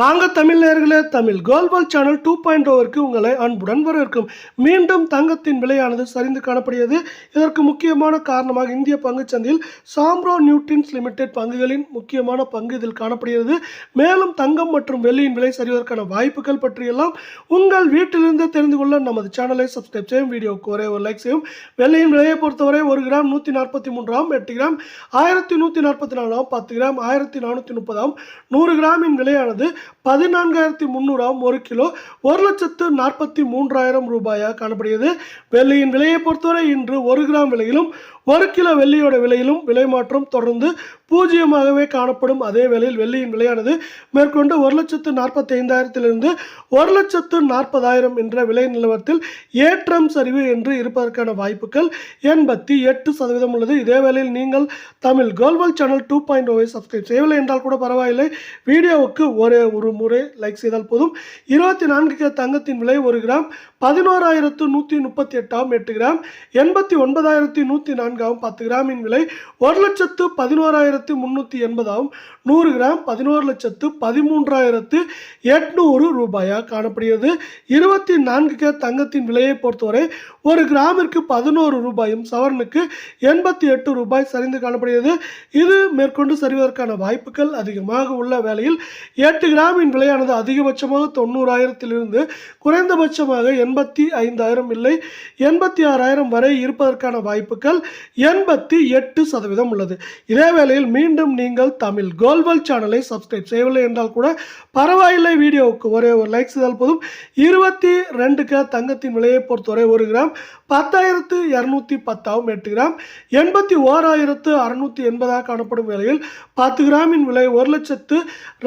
வாங்க தமிழ் தமிழ் கோல்பால் channel two point ஓவருக்கு உங்களை அன்புடன் வரவேற்கும். மீண்டும் தங்கத்தின் விலையானது சரிந்து காணப்படுகிறது. இதற்கு முக்கியமான காரணமாக இந்திய பங்குச் சந்தையில் சாம்ப்ரோ நியூட்ரின்ஸ் லிமிடெட் பங்குகளின் முக்கியமான பங்கு இதில் காணப்படுகிறது. மேலும் தங்கம் மற்றும் வெள்ளியின் விலை சரிவதற்கான வாய்ப்புகள் பற்றியெல்லாம் உங்கள் வீட்டிலிருந்து தெரிந்து கொள்ள நமது சேனலை சப்ஸ்கிரைப் செய்யும் வீடியோவுக்கு ஒரே ஒரு லைக் செய்யும். வெள்ளியின் விலையை பொறுத்தவரை ஒரு கிராம் நூற்றி நாற்பத்தி மூன்றாம் எட்டு கிராம் ஆயிரத்தி நூற்றி நாற்பத்தி நாலாம் பத்து கிராம் ஆயிரத்தி நானூற்றி முப்பதாம் நூறு கிராமின் விலையானது பதினான்காயிரத்தி முந்நூறாம் ஒரு கிலோ ஒரு லட்சத்து நாற்பத்தி மூன்றாயிரம் ரூபாயாக காணப்படுகிறது. வெள்ளியின் விலையை பொறுத்தவரை இன்று ஒரு கிராம் விலையிலும் ஒரு கிலோ வெள்ளியோட விலையிலும் விலை மாற்றம் தொடர்ந்து பூஜ்ஜியமாகவே காணப்படும். அதே வேளையில் வெள்ளியின் விலையானது மேற்கொண்டு ஒரு லட்சத்து நாற்பத்தி ஐந்தாயிரத்திலிருந்து ஒரு லட்சத்து நாற்பதாயிரம் என்ற விலை நிலவரத்தில் ஏற்றம் சரிவு என்று இருப்பதற்கான வாய்ப்புகள் எண்பத்தி எட்டு சதவீதம் உள்ளது. இதே வேளையில் நீங்கள் தமிழ் கோல்வல் சேனல் டூ பாயிண்ட் ஓவை சப்ஸ்கிரைப் செய்யவில்லை என்றால் கூட பரவாயில்லை. வீடியோவுக்கு ஒரே ஒரு முறை லைக் செய்தால் போதும். இருபத்தி நான்கு கே தங்கத்தின் விலை ஒரு கிராம் பதினோராயிரத்து நூற்றி முப்பத்தி எட்டாம் எட்டு கிராம் எண்பத்தி ஒன்பதாயிரத்தி நூற்றி நான்கு நான்காகவும் பத்து கிராமின் விலை ஒரு லட்சத்து பதினோராயிரத்து முந்நூற்றி எண்பதாகவும் நூறு கிராம் பதினோரு லட்சத்து பதிமூன்றாயிரத்து எட்நூறு ரூபாயாக காணப்படுகிறது. இருபத்தி நான்கு கே தங்கத்தின் விலையை பொறுத்தவரை ஒரு கிராமிற்கு பதினோரு ரூபாயும் சவரனுக்கு எண்பத்தி எட்டு ரூபாய் சரிந்து காணப்படுகிறது. இது மேற்கொண்டு சரிவதற்கான வாய்ப்புகள் அதிகமாக உள்ள வேளையில் எட்டு கிராமின் விலையானது அதிகபட்சமாக தொண்ணூறாயிரத்திலிருந்து குறைந்தபட்சமாக எண்பத்தி ஐந்தாயிரம் இல்லை. எண்பத்தி ஆறாயிரம் வரை இருப்பதற்கான வாய்ப்புகள் எண்பத்தி எட்டு சதவீதம் உள்ளது. இதே வேளையில் மீண்டும் நீங்கள் தமிழ் கோல்வல் சேனலை சப்ஸ்கிரைப் செய்யவில்லை என்றால் கூட பரவாயில்லை வீடியோவுக்கு ஒரே ஒரு லைக் செய்தால் போதும். இருபத்தி ரெண்டுக்கு தங்கத்தின் விலையை பொறுத்தவரை ஒரு கிராம் பத்தாயிரத்து இரநூத்தி பத்தாவும் எட்டு கிராம். எண்பத்தி ஓராயிரத்து அறுநூற்றி எண்பதாக காணப்படும் வேளையில் பத்து கிராமின் விலை ஒரு லட்சத்து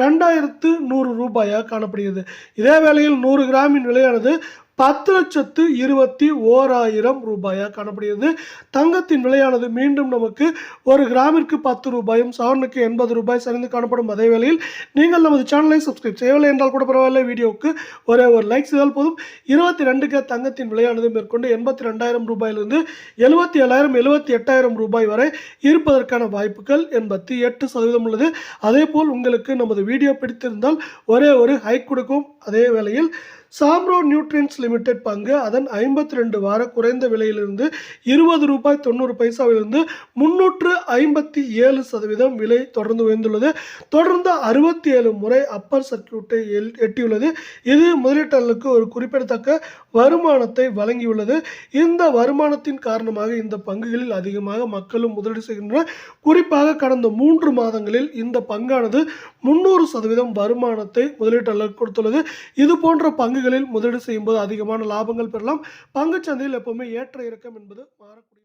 ரெண்டாயிரத்து நூறு ரூபாயாக காணப்படுகிறது. இதே வேளையில் நூறு கிராமின் விலையானது பத்து லட்சத்து இருபத்தி ஓராயிரம் ரூபாயாக காணப்படுகிறது. தங்கத்தின் விலையானது மீண்டும் நமக்கு ஒரு கிராமிற்கு பத்து ரூபாயும் சவனுக்கு எண்பது ரூபாய் சரிந்து காணப்படும். அதே வேளையில் நீங்கள் நமது சேனலை சப்ஸ்கிரைப் செய்யவில்லை என்றால் கூட பரவாயில்லை. வீடியோவுக்கு ஒரே ஒரு லைக் செய்தால் போதும். இருபத்தி ரெண்டுக்கு தங்கத்தின் விலையானது மேற்கொண்டு எண்பத்தி ரெண்டாயிரம் ரூபாயிலிருந்து எழுபத்தி ஏழாயிரம் எழுபத்தி எட்டாயிரம் ரூபாய் வரை இருப்பதற்கான வாய்ப்புகள் எண்பத்தி எட்டு சதவீதம் உள்ளது. அதே போல் உங்களுக்கு நமது வீடியோ பிடித்திருந்தால் ஒரே ஒரு ஹைக் கொடுக்கும். அதே வேளையில் சாம்ரோ நியூட்ரியன்ஸ் லிமிடெட் பங்கு அதன் ஐம்பத்தி ரெண்டு வார குறைந்த விலையிலிருந்து இருபது ரூபாய் தொண்ணூறு பைசாவிலிருந்து முன்னூற்று ஐம்பத்தி ஏழு சதவீதம் விலை தொடர்ந்து உயர்ந்துள்ளது. தொடர்ந்து அறுபத்தி ஏழு முறை அப்பர் சர்க்கியூட்டை எல் எட்டியுள்ளது. இது முதலீட்டாளர்களுக்கு ஒரு குறிப்பிடத்தக்க வருமானத்தை வழங்கியுள்ளது. இந்த வருமானத்தின் காரணமாக இந்த பங்குகளில் அதிகமாக மக்களும் முதலீடு செய்கின்றனர். குறிப்பாக கடந்த மூன்று மாதங்களில் இந்த பங்கானது முன்னூறு சதவீதம் வருமானத்தை முதலீட்டாளர்களுக்கு கொடுத்துள்ளது. இது போன்ற பங்குகளில் முதலீடு செய்யும்போது அதிகமான லாபங்கள் பெறலாம். பங்குச்சந்தையில் எப்பவுமே ஏற்ற இறக்கம் என்பது மாறக்கூடிய